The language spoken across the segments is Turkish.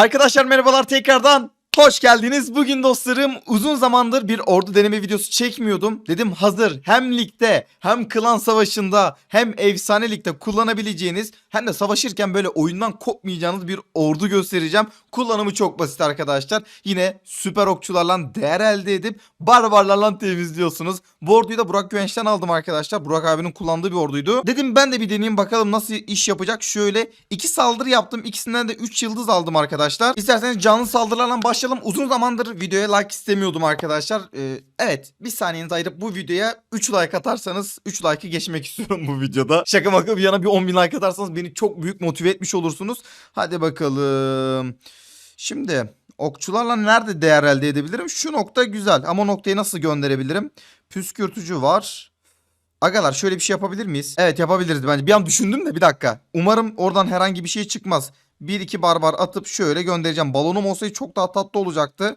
Arkadaşlar merhabalar tekrardan. Hoş geldiniz. Bugün dostlarım uzun zamandır bir ordu deneme videosu çekmiyordum. Dedim hazır hem ligde hem klan savaşında hem efsane ligde kullanabileceğiniz hem de savaşırken böyle oyundan kopmayacağınız bir ordu göstereceğim. Kullanımı çok basit arkadaşlar. Yine süper okçularla değer elde edip barbarlarla temizliyorsunuz. Bu orduyu da Burak Güvenç'ten aldım arkadaşlar. Burak abinin kullandığı bir orduydu. Dedim ben de bir deneyeyim bakalım nasıl iş yapacak. Şöyle iki saldırı yaptım. İkisinden de 3 yıldız aldım arkadaşlar. İsterseniz canlı saldırılarla başlayalım. Uzun zamandır videoya like istemiyordum arkadaşlar. Ee, evet bir saniyenizi ayırıp bu videoya 3 like atarsanız 3 like'ı geçmek istiyorum bu videoda. Şaka maka bir yana bir 10 bin like atarsanız beni çok büyük motive etmiş olursunuz. Hadi bakalım. Şimdi okçularla nerede değer elde edebilirim? Şu nokta güzel ama noktayı nasıl gönderebilirim? Püskürtücü var. Agalar şöyle bir şey yapabilir miyiz? Evet yapabiliriz bence. Bir an düşündüm de bir dakika. Umarım oradan herhangi bir şey çıkmaz. Bir iki barbar atıp şöyle göndereceğim. Balonum olsaydı çok daha tatlı olacaktı.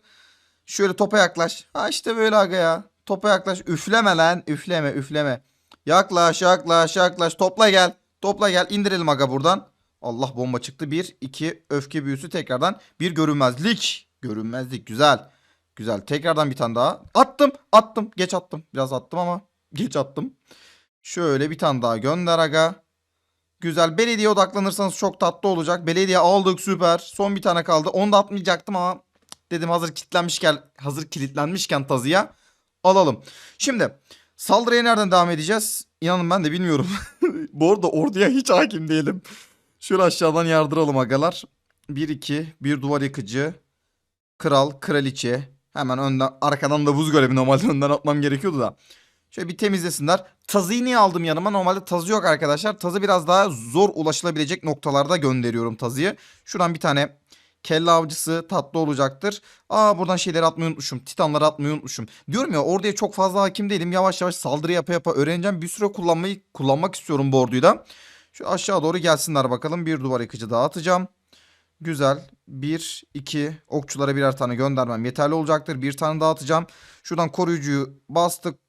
Şöyle topa yaklaş. Ha işte böyle aga ya. Topa yaklaş. Üfleme lan. Üfleme üfleme. Yaklaş yaklaş yaklaş. Topla gel. Topla gel. İndirelim aga buradan. Allah bomba çıktı. Bir, iki öfke büyüsü tekrardan. Bir görünmezlik. Görünmezlik güzel. Güzel. Tekrardan bir tane daha. Attım. Attım. Geç attım. Biraz attım ama geç attım. Şöyle bir tane daha gönder aga. Güzel. Belediye odaklanırsanız çok tatlı olacak. Belediye aldık süper. Son bir tane kaldı. Onu da atmayacaktım ama dedim hazır kilitlenmişken hazır kilitlenmişken tazıya alalım. Şimdi saldırıya nereden devam edeceğiz? İnanın ben de bilmiyorum. Bu arada orduya hiç hakim değilim. Şöyle aşağıdan yardıralım agalar. 1-2 bir duvar yıkıcı. Kral, kraliçe. Hemen önden arkadan da buz görevi normalde önden atmam gerekiyordu da. Şöyle bir temizlesinler. Tazıyı niye aldım yanıma? Normalde tazı yok arkadaşlar. Tazı biraz daha zor ulaşılabilecek noktalarda gönderiyorum tazıyı. Şuradan bir tane kelle avcısı tatlı olacaktır. Aa buradan şeyleri atmayı unutmuşum. Titanları atmayı unutmuşum. Diyorum ya orduya çok fazla hakim değilim. Yavaş yavaş saldırı yapa yapa öğreneceğim. Bir süre kullanmayı kullanmak istiyorum bu orduyu da. Şu aşağı doğru gelsinler bakalım. Bir duvar yıkıcı daha atacağım. Güzel. 1, 2 okçulara birer tane göndermem yeterli olacaktır. Bir tane daha atacağım. Şuradan koruyucuyu bastık.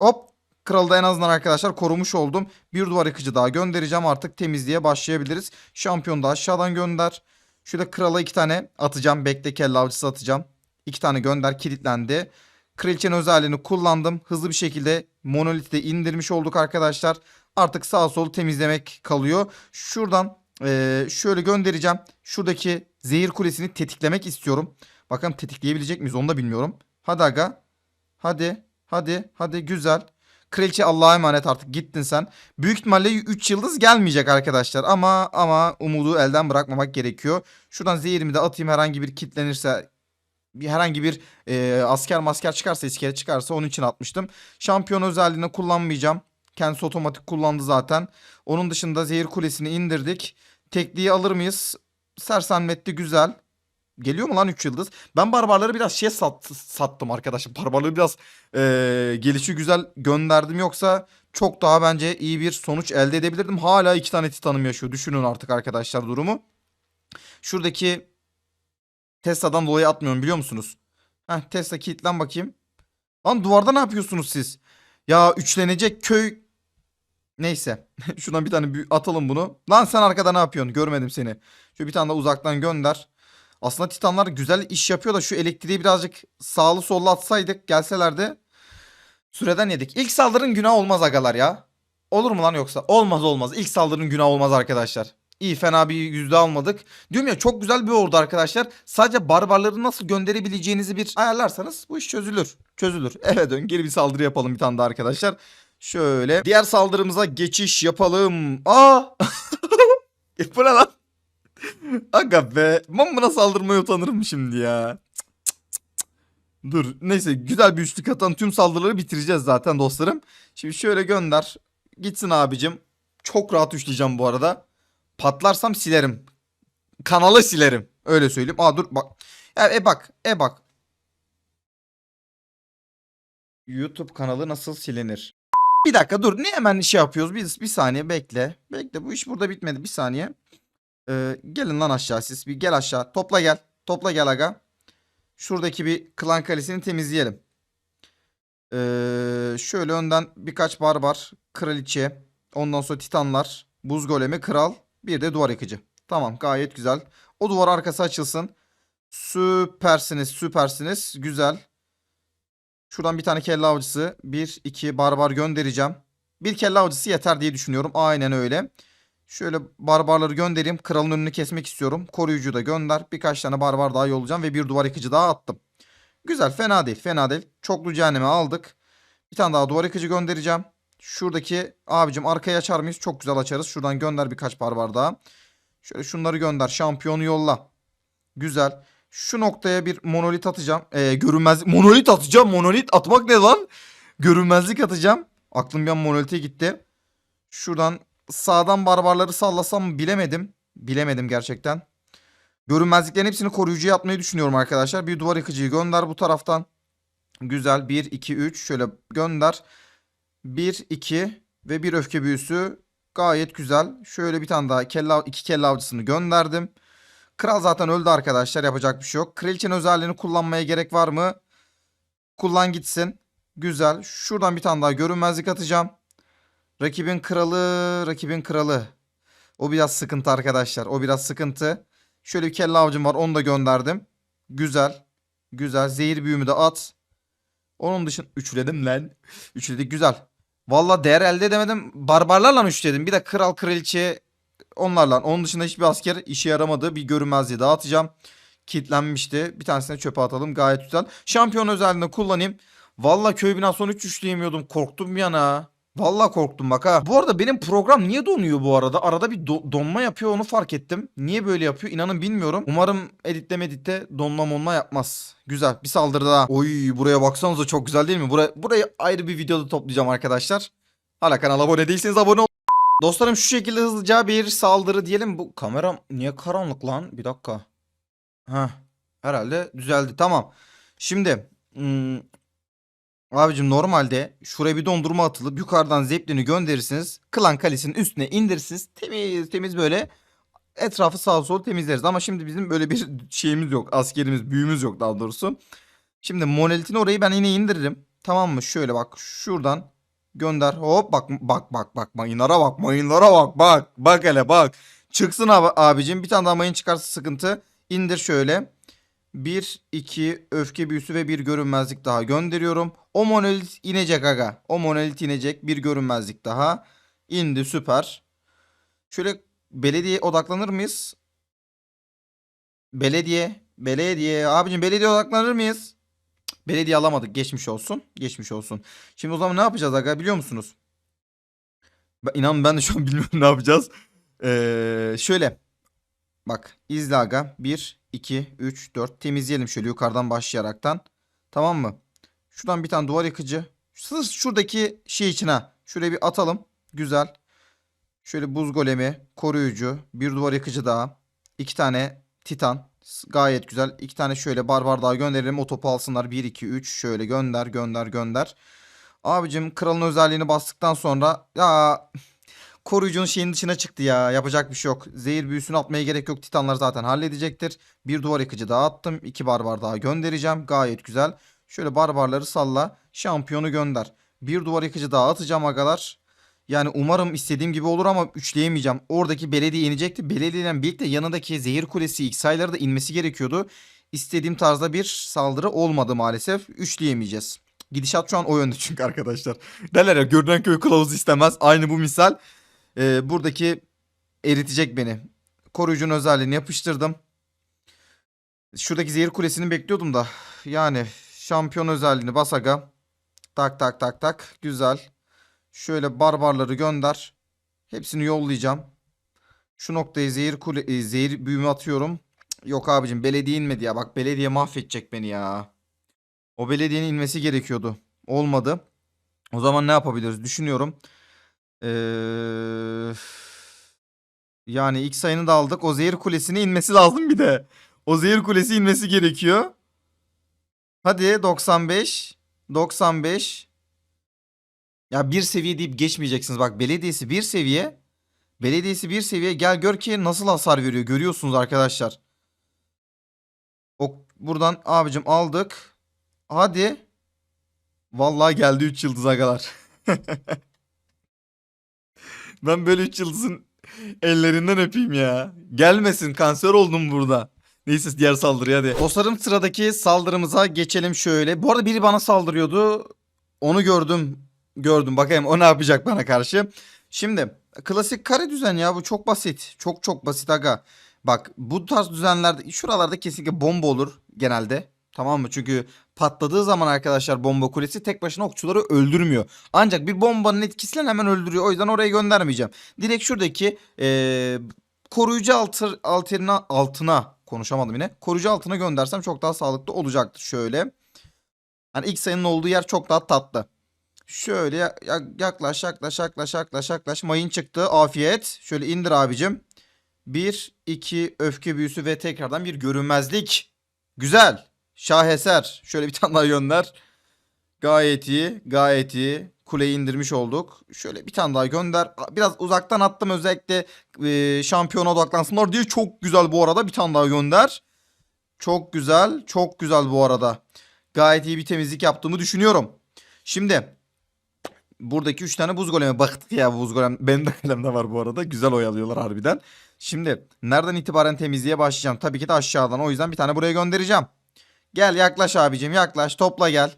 Hop. Kralı da en azından arkadaşlar korumuş oldum. Bir duvar yıkıcı daha göndereceğim. Artık temizliğe başlayabiliriz. Şampiyon da aşağıdan gönder. Şurada krala iki tane atacağım. Bekle kelle avcısı atacağım. İki tane gönder kilitlendi. Kraliçenin özelliğini kullandım. Hızlı bir şekilde monoliti de indirmiş olduk arkadaşlar. Artık sağ solu temizlemek kalıyor. Şuradan eee, şöyle göndereceğim. Şuradaki zehir kulesini tetiklemek istiyorum. Bakalım tetikleyebilecek miyiz onu da bilmiyorum. Hadi aga. Hadi. Hadi. Hadi. Güzel. Kraliçe Allah'a emanet artık gittin sen. Büyük ihtimalle 3 yıldız gelmeyecek arkadaşlar. Ama ama umudu elden bırakmamak gerekiyor. Şuradan zehirimi de atayım herhangi bir kitlenirse bir herhangi bir e, asker masker çıkarsa iskele çıkarsa onun için atmıştım. Şampiyon özelliğini kullanmayacağım. Kendisi otomatik kullandı zaten. Onun dışında zehir kulesini indirdik. Tekliği alır mıyız? Sersemletti güzel. Geliyor mu lan 3 yıldız? Ben barbarları biraz şey sat, sattım arkadaşım. Barbarları biraz e, gelişi güzel gönderdim. Yoksa çok daha bence iyi bir sonuç elde edebilirdim. Hala iki tane titanım yaşıyor. Düşünün artık arkadaşlar durumu. Şuradaki Tesla'dan dolayı atmıyorum biliyor musunuz? Heh Tesla kilitlen bakayım. Lan duvarda ne yapıyorsunuz siz? Ya üçlenecek köy... Neyse. Şuradan bir tane atalım bunu. Lan sen arkada ne yapıyorsun? Görmedim seni. Şöyle bir tane de uzaktan gönder. Aslında titanlar güzel iş yapıyor da şu elektriği birazcık sağlı sollu atsaydık gelselerdi. Süreden yedik. İlk saldırının günah olmaz agalar ya. Olur mu lan yoksa? Olmaz olmaz. İlk saldırının günah olmaz arkadaşlar. İyi fena bir yüzde almadık. Diyorum ya çok güzel bir ordu arkadaşlar. Sadece barbarları nasıl gönderebileceğinizi bir ayarlarsanız bu iş çözülür. Çözülür. Eve dön geri bir saldırı yapalım bir tane daha arkadaşlar. Şöyle diğer saldırımıza geçiş yapalım. Aa! E, bu ne lan? Aga be. Ben buna saldırmaya utanırım şimdi ya. Dur. Neyse güzel bir üçlük atan tüm saldırıları bitireceğiz zaten dostlarım. Şimdi şöyle gönder. Gitsin abicim. Çok rahat üçleyeceğim bu arada. Patlarsam silerim. Kanalı silerim. Öyle söyleyeyim. Aa dur bak. Ya, e bak. E bak. YouTube kanalı nasıl silinir? Bir dakika dur. Niye hemen şey yapıyoruz? Biz bir saniye bekle. Bekle. Bu iş burada bitmedi. Bir saniye. Ee, gelin lan aşağı siz. Bir gel aşağı. Topla gel. Topla gel aga. Şuradaki bir klan kalesini temizleyelim. Ee, şöyle önden birkaç barbar. Kraliçe. Ondan sonra titanlar. Buz golemi. Kral. Bir de duvar yıkıcı. Tamam gayet güzel. O duvar arkası açılsın. Süpersiniz süpersiniz. Güzel. Şuradan bir tane kelle avcısı. Bir iki barbar göndereceğim. Bir kelle avcısı yeter diye düşünüyorum. Aynen öyle. Şöyle barbarları göndereyim. Kralın önünü kesmek istiyorum. Koruyucu da gönder. Birkaç tane barbar daha yollayacağım ve bir duvar yıkıcı daha attım. Güzel fena değil fena değil. Çoklu cehenneme aldık. Bir tane daha duvar yıkıcı göndereceğim. Şuradaki abicim arkaya açar mıyız? Çok güzel açarız. Şuradan gönder birkaç barbar daha. Şöyle şunları gönder. Şampiyonu yolla. Güzel. Şu noktaya bir monolit atacağım. Ee, görünmezlik. Monolit atacağım. Monolit atmak ne lan? Görünmezlik atacağım. Aklım bir an monolite gitti. Şuradan sağdan barbarları sallasam bilemedim. Bilemedim gerçekten. Görünmezliklerin hepsini koruyucuya atmayı düşünüyorum arkadaşlar. Bir duvar yıkıcıyı gönder bu taraftan. Güzel. 1, 2, 3. Şöyle gönder. 1, 2 ve bir öfke büyüsü. Gayet güzel. Şöyle bir tane daha kelle, iki kelle avcısını gönderdim. Kral zaten öldü arkadaşlar. Yapacak bir şey yok. Kraliçenin özelliğini kullanmaya gerek var mı? Kullan gitsin. Güzel. Şuradan bir tane daha görünmezlik atacağım. Rakibin kralı, rakibin kralı. O biraz sıkıntı arkadaşlar. O biraz sıkıntı. Şöyle bir kelle avcım var. Onu da gönderdim. Güzel. Güzel. Zehir büyümü de at. Onun dışında üçledim lan. Üçledik güzel. Valla değer elde edemedim. Barbarlarla üçledim. Bir de kral kraliçe onlarla. Onun dışında hiçbir asker işe yaramadı. Bir görünmezliği dağıtacağım. Kitlenmişti. Bir tanesini çöpe atalım. Gayet güzel. Şampiyon özelliğinde kullanayım. Valla köy binasını 3 üçleyemiyordum. Korktum bir yana. Valla korktum bak ha. Bu arada benim program niye donuyor bu arada? Arada bir do- donma yapıyor onu fark ettim. Niye böyle yapıyor inanın bilmiyorum. Umarım editte meditte donma monma yapmaz. Güzel bir saldırı daha. Oy buraya baksanıza çok güzel değil mi? Buraya, burayı ayrı bir videoda toplayacağım arkadaşlar. Hala kanala abone değilseniz abone ol. Dostlarım şu şekilde hızlıca bir saldırı diyelim. Bu kameram niye karanlık lan? Bir dakika. Heh, herhalde düzeldi. Tamam. Şimdi hmm, abicim normalde şuraya bir dondurma atılıp yukarıdan zeplini gönderirsiniz. Klan kalesinin üstüne indirirsiniz. Temiz temiz böyle etrafı sağa sola temizleriz. Ama şimdi bizim böyle bir şeyimiz yok. Askerimiz, büyümüz yok daha doğrusu. Şimdi monolitin orayı ben yine indiririm. Tamam mı? Şöyle bak şuradan gönder. Hop bak bak bak bak mayınlara bak mayınlara bak bak bak hele bak. Çıksın abi, abicim bir tane daha mayın çıkarsa sıkıntı. İndir şöyle. 1, 2 öfke büyüsü ve bir görünmezlik daha gönderiyorum. O monolit inecek aga. O monolit inecek. Bir görünmezlik daha. İndi süper. Şöyle belediye odaklanır mıyız? Belediye. Belediye. Abicim belediye odaklanır mıyız? Belediye alamadık. Geçmiş olsun. Geçmiş olsun. Şimdi o zaman ne yapacağız aga biliyor musunuz? Ben, inan ben de şu an bilmiyorum ne yapacağız. Ee, şöyle. Bak izle aga. 1, 2, 3, 4 temizleyelim şöyle yukarıdan başlayaraktan. Tamam mı? Şuradan bir tane duvar yıkıcı. Sırf şuradaki şey için ha. Şuraya bir atalım. Güzel. Şöyle buz golemi, koruyucu, bir duvar yıkıcı daha. iki tane titan. Gayet güzel. İki tane şöyle barbar daha gönderelim. O topu alsınlar. 1, 2, 3. Şöyle gönder, gönder, gönder. Abicim kralın özelliğini bastıktan sonra ya koruyucunun şeyin dışına çıktı ya. Yapacak bir şey yok. Zehir büyüsünü atmaya gerek yok. Titanlar zaten halledecektir. Bir duvar yıkıcı daha attım. iki barbar daha göndereceğim. Gayet güzel. Şöyle barbarları salla. Şampiyonu gönder. Bir duvar yıkıcı daha atacağım agalar. Yani umarım istediğim gibi olur ama üçleyemeyeceğim. Oradaki belediye inecekti. Belediyeyle birlikte yanındaki zehir kulesi ilk sayıları da inmesi gerekiyordu. İstediğim tarzda bir saldırı olmadı maalesef. Üçleyemeyeceğiz. Gidişat şu an o yönde çünkü arkadaşlar. Derler ya görünen köy kılavuz istemez. Aynı bu misal. Ee, buradaki eritecek beni. Koruyucunun özelliğini yapıştırdım. Şuradaki zehir kulesini bekliyordum da. Yani şampiyon özelliğini bas aga. Tak tak tak tak. Güzel. Şöyle barbarları gönder. Hepsini yollayacağım. Şu noktaya zehir kule e, zehir büyümü atıyorum. Yok abicim belediye inmedi ya. Bak belediye mahvedecek beni ya. O belediyenin inmesi gerekiyordu. Olmadı. O zaman ne yapabiliriz? Düşünüyorum. Ee, yani ilk sayını da aldık. O zehir kulesine inmesi lazım bir de. O zehir kulesi inmesi gerekiyor. Hadi 95. 95. Ya bir seviye deyip geçmeyeceksiniz. Bak belediyesi bir seviye. Belediyesi bir seviye. Gel gör ki nasıl hasar veriyor. Görüyorsunuz arkadaşlar. O buradan abicim aldık. Hadi. Vallahi geldi 3 yıldız agalar. ben böyle 3 yıldızın Ellerinden öpeyim ya. Gelmesin kanser oldum burada. Neyse diğer saldırıya hadi. Dostlarım sıradaki saldırımıza geçelim şöyle. Bu arada biri bana saldırıyordu. Onu gördüm. Gördüm. Bakayım o ne yapacak bana karşı. Şimdi klasik kare düzen ya bu çok basit. Çok çok basit aga. Bak bu tarz düzenlerde şuralarda kesinlikle bomba olur genelde. Tamam mı? Çünkü patladığı zaman arkadaşlar bomba kulesi tek başına okçuları öldürmüyor. Ancak bir bombanın etkisiyle hemen öldürüyor. O yüzden oraya göndermeyeceğim. Direkt şuradaki eee, koruyucu altır, altına, altına konuşamadım yine. Koruyucu altına göndersem çok daha sağlıklı olacaktır. Şöyle. Hani ilk sayının olduğu yer çok daha tatlı. Şöyle ya- ya- yaklaş yaklaş yaklaş yaklaş yaklaş. Mayın çıktı. Afiyet. Şöyle indir abicim. 1, 2 öfke büyüsü ve tekrardan bir görünmezlik. Güzel. Şaheser. Şöyle bir tane daha gönder. Gayet iyi. Gayet iyi. Kuleyi indirmiş olduk. Şöyle bir tane daha gönder. Biraz uzaktan attım özellikle e, şampiyona odaklansınlar diye. Çok güzel bu arada. Bir tane daha gönder. Çok güzel. Çok güzel bu arada. Gayet iyi bir temizlik yaptığımı düşünüyorum. Şimdi buradaki 3 tane buz goleme baktık ya bu buz golem. Benim de kalemde var bu arada. Güzel oyalıyorlar harbiden. Şimdi nereden itibaren temizliğe başlayacağım? Tabii ki de aşağıdan. O yüzden bir tane buraya göndereceğim. Gel yaklaş abicim yaklaş. Topla gel.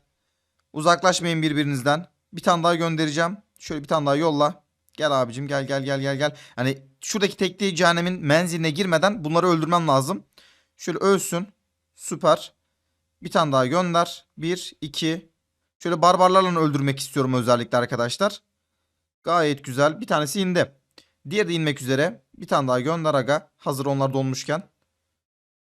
Uzaklaşmayın birbirinizden. Bir tane daha göndereceğim. Şöyle bir tane daha yolla. Gel abicim gel gel gel gel gel. Hani şuradaki tekliği cehennemin menziline girmeden bunları öldürmem lazım. Şöyle ölsün. Süper. Bir tane daha gönder. Bir, iki. Şöyle barbarlarla öldürmek istiyorum özellikle arkadaşlar. Gayet güzel. Bir tanesi indi. Diğeri de inmek üzere. Bir tane daha gönder aga. Hazır onlar donmuşken.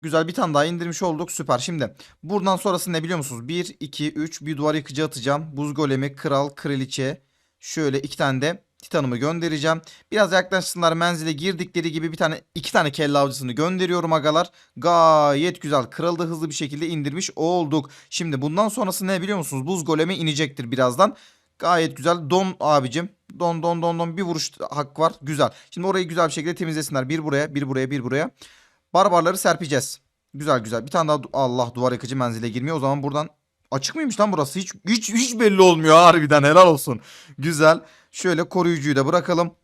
Güzel bir tane daha indirmiş olduk. Süper. Şimdi buradan sonrası ne biliyor musunuz? 1, 2, 3 bir duvar yıkıcı atacağım. Buz golemi, kral, kraliçe. Şöyle iki tane de titanımı göndereceğim. Biraz yaklaşsınlar menzile girdikleri gibi bir tane iki tane kelle avcısını gönderiyorum agalar. Gayet güzel. Kralı da hızlı bir şekilde indirmiş olduk. Şimdi bundan sonrası ne biliyor musunuz? Buz golemi inecektir birazdan. Gayet güzel. Don abicim. Don don don don bir vuruş hak var. Güzel. Şimdi orayı güzel bir şekilde temizlesinler. Bir buraya, bir buraya, bir buraya. Barbarları serpeceğiz. Güzel güzel. Bir tane daha Allah duvar yıkıcı menzile girmiyor. O zaman buradan açık mıymış lan burası? Hiç hiç hiç belli olmuyor harbiden. Helal olsun. Güzel. Şöyle koruyucuyu da bırakalım.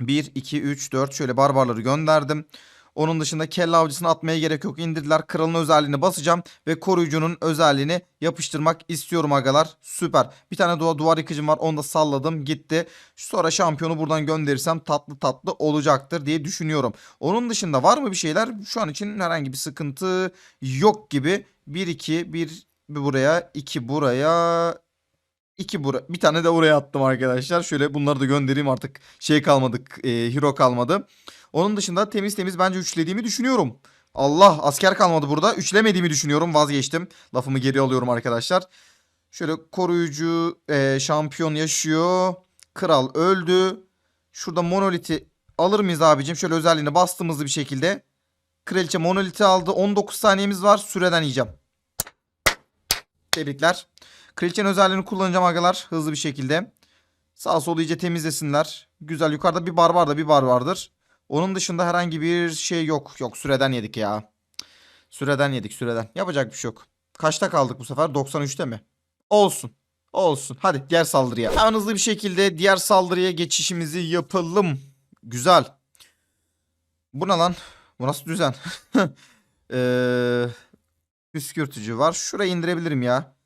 1 2 3 4 şöyle barbarları gönderdim. Onun dışında kelle avcısını atmaya gerek yok. İndirdiler. Kralın özelliğini basacağım ve koruyucunun özelliğini yapıştırmak istiyorum agalar. Süper. Bir tane duvar, yıkıcım var. Onu da salladım. Gitti. Sonra şampiyonu buradan gönderirsem tatlı tatlı olacaktır diye düşünüyorum. Onun dışında var mı bir şeyler? Şu an için herhangi bir sıkıntı yok gibi. 1 2 1 buraya, 2 buraya, 2 buraya. Bir tane de oraya attım arkadaşlar. Şöyle bunları da göndereyim artık. Şey kalmadı, e, hero kalmadı. Onun dışında temiz temiz bence üçlediğimi düşünüyorum. Allah asker kalmadı burada. Üçlemediğimi düşünüyorum. Vazgeçtim. Lafımı geri alıyorum arkadaşlar. Şöyle koruyucu e, şampiyon yaşıyor. Kral öldü. Şurada monoliti alır mıyız abicim? Şöyle özelliğini bastım hızlı bir şekilde. Kraliçe monoliti aldı. 19 saniyemiz var. Süreden yiyeceğim. Tebrikler. Kraliçenin özelliğini kullanacağım agalar. Hızlı bir şekilde. Sağ sol iyice temizlesinler. Güzel. Yukarıda bir bar var da bir bar vardır. Onun dışında herhangi bir şey yok. Yok süreden yedik ya. Süreden yedik süreden. Yapacak bir şey yok. Kaçta kaldık bu sefer? 93'te mi? Olsun. Olsun. Hadi diğer saldırıya. Hemen hızlı bir şekilde diğer saldırıya geçişimizi yapalım. Güzel. Bu ne lan? Bu nasıl düzen? Eee püskürtücü var. Şuraya indirebilirim ya.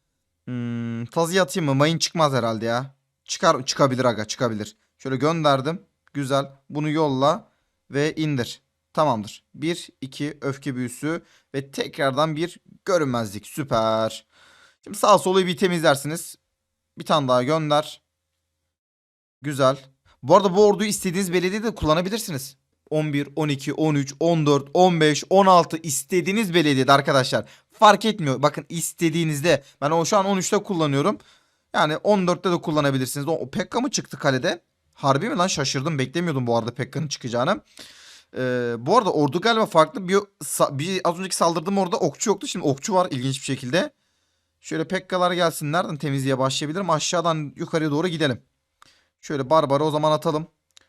Hmm, tazıya atayım mı? Mayın çıkmaz herhalde ya. Çıkar çıkabilir aga çıkabilir. Şöyle gönderdim. Güzel. Bunu yolla ve indir. Tamamdır. 1 2 öfke büyüsü ve tekrardan bir görünmezlik. Süper. Şimdi sağ solu bir temizlersiniz. Bir tane daha gönder. Güzel. Bu arada bu orduyu istediğiniz belediyede kullanabilirsiniz. 11, 12, 13, 14, 15, 16 istediğiniz belediyede arkadaşlar. Fark etmiyor. Bakın istediğinizde. Ben o şu an 13'te kullanıyorum. Yani 14'te de kullanabilirsiniz. O, Pekka mı çıktı kalede? Harbi mi lan şaşırdım. Beklemiyordum bu arada Pekka'nın çıkacağını. Ee, bu arada ordu galiba farklı. Bir, bir az önceki saldırdığım orada okçu yoktu. Şimdi okçu var ilginç bir şekilde. Şöyle Pekka'lar gelsin. Nereden temizliğe başlayabilirim? Aşağıdan yukarıya doğru gidelim. Şöyle Barbar'ı o zaman atalım.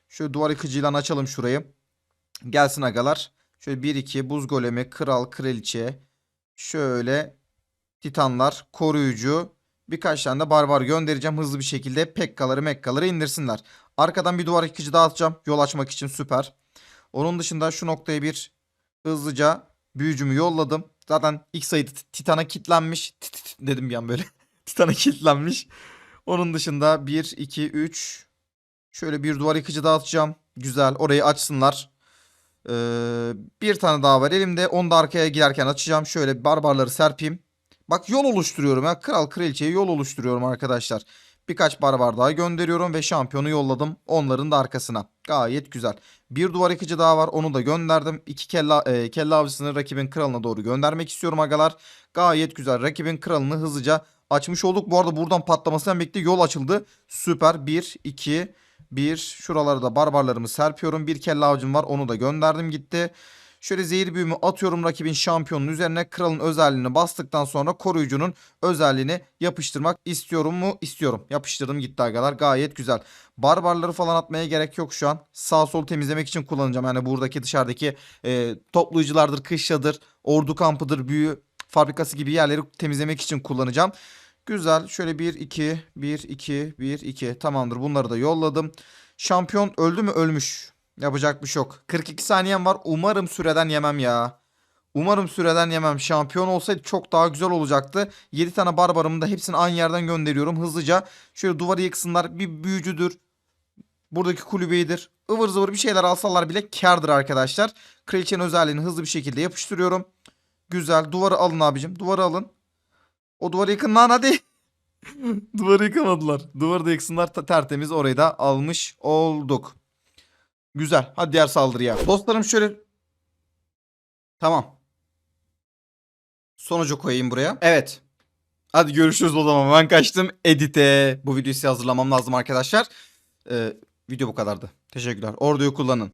Şöyle duvar yıkıcıyla açalım şurayı. Gelsin agalar. Şöyle 1-2 buz golemi, kral, kraliçe. Şöyle titanlar, koruyucu. Birkaç tane de barbar göndereceğim hızlı bir şekilde. Pekkaları mekkaları indirsinler. Arkadan bir duvar yıkıcı daha atacağım. Yol açmak için süper. Onun dışında şu noktaya bir hızlıca büyücümü yolladım. Zaten ilk sayı tit- Titan'a kilitlenmiş. Tit- tit dedim bir an böyle. Titan'a kilitlenmiş. Onun dışında 1, 2, 3. Şöyle bir duvar yıkıcı dağıtacağım. Güzel. Orayı açsınlar. Ee, bir tane daha var elimde. Onu da arkaya girerken açacağım. Şöyle barbarları serpeyim. Bak yol oluşturuyorum ya. Kral kraliçeye yol oluşturuyorum arkadaşlar. Birkaç barbar daha gönderiyorum ve şampiyonu yolladım. Onların da arkasına. Gayet güzel. Bir duvar yıkıcı daha var. Onu da gönderdim. İki kelle, e, kelle avcısını rakibin kralına doğru göndermek istiyorum agalar. Gayet güzel. Rakibin kralını hızlıca açmış olduk. Bu arada buradan patlamasından birlikte yol açıldı. Süper. 1, 2, 1. Şuralara da barbarlarımı serpiyorum. Bir kelle avcım var. Onu da gönderdim gitti. Şöyle zehir büyümü atıyorum rakibin şampiyonun üzerine. Kralın özelliğini bastıktan sonra koruyucunun özelliğini yapıştırmak istiyorum mu? İstiyorum. Yapıştırdım gitti agalar. Gayet güzel. Barbarları falan atmaya gerek yok şu an. Sağ sol temizlemek için kullanacağım. Yani buradaki dışarıdaki e, toplayıcılardır, kışladır, ordu kampıdır, büyü fabrikası gibi yerleri temizlemek için kullanacağım. Güzel. Şöyle 1 2 1 2 1 2 tamamdır. Bunları da yolladım. Şampiyon öldü mü? Ölmüş. Yapacak bir şey yok. 42 saniyem var. Umarım süreden yemem ya. Umarım süreden yemem. Şampiyon olsaydı çok daha güzel olacaktı. 7 tane barbarımı da hepsini aynı yerden gönderiyorum hızlıca. Şöyle duvarı yıksınlar. Bir büyücüdür. Buradaki kulübeydir. ıvır zıvır bir şeyler alsalar bile kârdır arkadaşlar. Kraliçenin özelliğini hızlı bir şekilde yapıştırıyorum. Güzel. Duvarı alın abicim. Duvarı alın. O duvarı yıkın lan hadi. duvarı yıkamadılar. Duvarı da yıksınlar. Tertemiz orayı da almış olduk. Güzel. Hadi diğer saldırıya. Dostlarım şöyle. Tamam. Sonucu koyayım buraya. Evet. Hadi görüşürüz o zaman. Ben kaçtım edite. Bu videoyu size hazırlamam lazım arkadaşlar. Ee, video bu kadardı. Teşekkürler. Orduyu kullanın.